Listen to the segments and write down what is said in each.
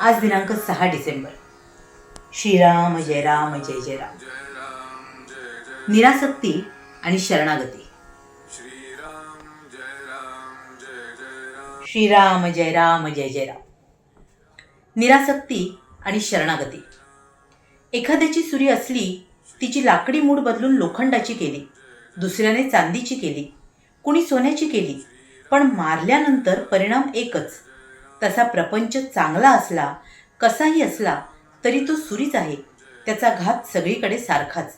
आज दिनांक सहा डिसेंबर. श्रीराम जय राम जय जय राम. निरासक्ती आणि शरणागती. श्रीराम जय राम जय जय राम. निरासक्ती आणि शरणागती. एखाद्याची सुरी असली तिची लाकडी मूड बदलून लोखंडाची केली दुसऱ्याने चांदीची केली कुणी सोन्याची केली पण मारल्यानंतर परिणाम एकच तसा प्रपंच चांगला असला कसाही असला तरी तो सुरीच आहे. त्याचा घात सगळीकडे सारखाच.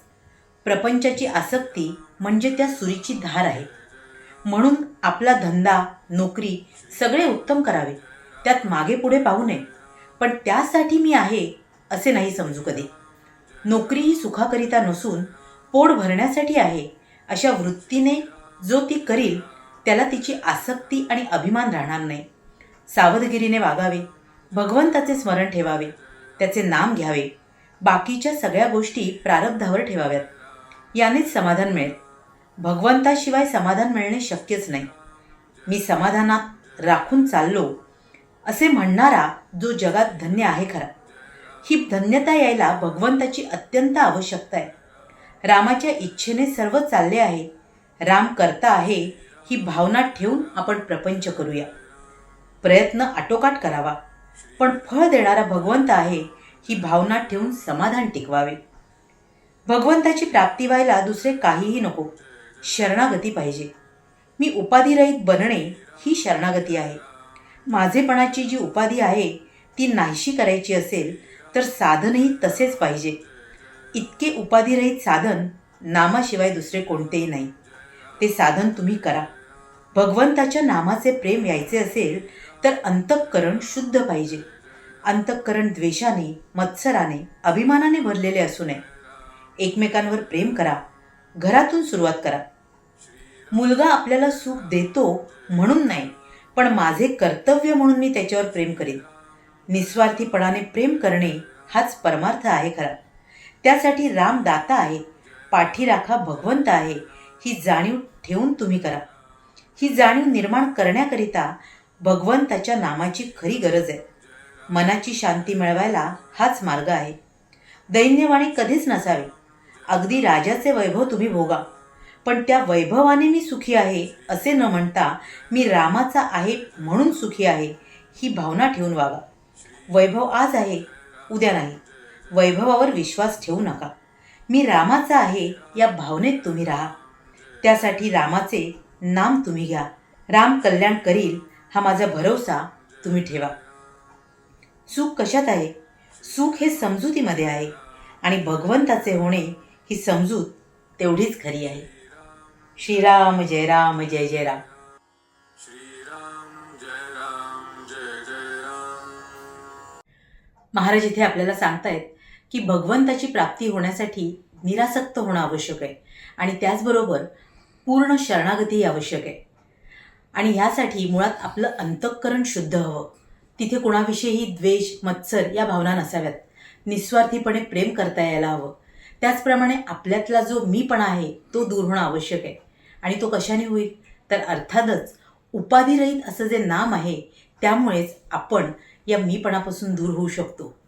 प्रपंचाची आसक्ती म्हणजे त्या सुरीची धार आहे. म्हणून आपला धंदा नोकरी सगळे उत्तम करावे. त्यात मागे पुढे पाहू नये. पण त्यासाठी मी आहे असे नाही समजू कधी. नोकरी ही सुखाकरिता नसून पोट भरण्यासाठी आहे अशा वृत्तीने जो ती करील त्याला तिची आसक्ती आणि अभिमान राहणार नाही. सावधगिरीने वागावे. भगवंताचे स्मरण ठेवावे. त्याचे नाम घ्यावे. बाकीच्या सगळ्या गोष्टी प्रारब्धावर ठेवाव्यात. यानेच समाधान मिळेल. भगवंताशिवाय समाधान मिळणे शक्यच नाही. मी समाधानात राखून चाललो असे म्हणणारा जो जगात धन्य आहे खरा. ही धन्यता यायला भगवंताची अत्यंत आवश्यकता आहे. रामाच्या इच्छेने सर्व चालले आहे. राम करता आहे ही भावना ठेवून आपण प्रपंच करूया. प्रयत्न आटोकाट करावा. पण फळ देणारा भगवंत आहे ही भावना ठेवून समाधान टिकवावे. भगवंताची प्राप्ती व्हायला दुसरे काहीही नको. शरणागती पाहिजे. मी उपाधिरहित बनणे ही शरणागती आहे. माझेपणाची जी उपाधी आहे ती नाहीशी करायची असेल तर साधनही तसेच पाहिजे. इतके उपाधिरहित साधन नामाशिवाय दुसरे कोणतेही नाही. ते साधन तुम्ही करा. भगवंताच्या नामाचे प्रेम यायचे असेल तर अंतःकरण शुद्ध पाहिजे. अंतःकरण द्वेषाने मत्सराने अभिमानाने भरलेले असू नये. एकमेकांवर प्रेम करा. घरातून सुरुवात करा. मुलगा आपल्याला सुख देतो म्हणून नाही पण माझे कर्तव्य म्हणून मी त्याच्यावर प्रेम करेन. निस्वार्थीपणाने प्रेम करणे हाच परमार्थ आहे खरा. त्यासाठी राम दाता आहे पाठीराखा भगवंत आहे ही जाणीव ठेवून तुम्ही करा. ही जाणीव निर्माण करण्याकरिता भगवंताच्या नामाची खरी गरज आहे. मनाची शांती मिळवायला हाच मार्ग आहे. दैन्यवाणी कधीच नसावी. अगदी राजाचे वैभव तुम्ही भोगा. पण त्या वैभवाने मी सुखी आहे असे न म्हणता मी रामाचा आहे म्हणून सुखी आहे ही भावना ठेवून वागा. वैभव आज आहे उद्या नाही. वैभवावर विश्वास ठेवू नका. मी रामाचा आहे या भावनेत तुम्ही राहा. त्यासाठी रामाचे नाम तुम्ही घ्या. राम कल्याण करील हा माझा भरवसा तुम्ही ठेवा. सुख कशात आहे? सुख हे समजुतीमध्ये आहे आणि भगवंताचे होणे ही समजूत तेवढीच खरी आहे. श्रीराम जय राम जय जय राम. श्रीराम जय राम जय जय राम. महाराज इथे आपल्याला सांगतायत की भगवंताची प्राप्ती होण्यासाठी निरासक्त होणं आवश्यक आहे आणि त्याचबरोबर पूर्ण शरणागतीही आवश्यक आहे. आणि ह्यासाठी मुळात आपलं अंतःकरण शुद्ध हवं. तिथे कुणाविषयीही द्वेष मत्सर या भावना नसाव्यात. निस्वार्थीपणे प्रेम करता यायला हवं. त्याचप्रमाणे आपल्यातला जो मीपणा आहे तो दूर होणं आवश्यक आहे. आणि तो कशाने होईल? तर अर्थातच उपाधिरहित असं जे नाम आहे त्यामुळेच आपण या मीपणापासून दूर होऊ शकतो.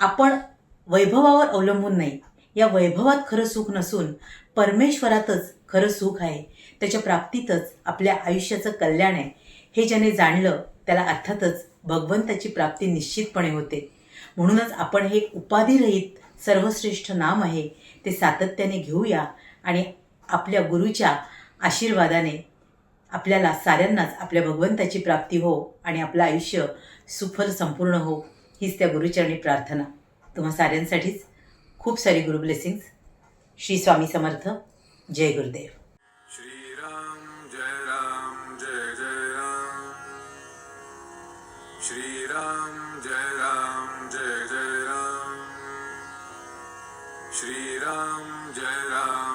आपण वैभवावर अवलंबून नाही. या वैभवात खरं सुख नसून परमेश्वरातच खरं सुख आहे. त्याच्या प्राप्तीतच आपल्या आयुष्याचं कल्याण आहे. हे ज्याने जाणलं त्याला अर्थातच भगवंताची प्राप्ती निश्चितपणे होते. म्हणूनच आपण हे उपाधिरहित सर्वश्रेष्ठ नाम आहे ते सातत्याने घेऊया आणि आपल्या गुरुच्या आशीर्वादाने आपल्याला साऱ्यांनाच आपल्या भगवंताची प्राप्ती हो आणि आपलं आयुष्य सुफल संपूर्ण हो हीच त्या गुरुचरणी प्रार्थना. तुम्हा साऱ्यांसाठीच खूप सारी गुरु ब्लेसिंग्स श्री स्वामी समर्थ. जय गुरुदेव. श्री राम जय राम जय जय राम. श्री राम जय राम जय जय राम. श्रीराम राम जय राम.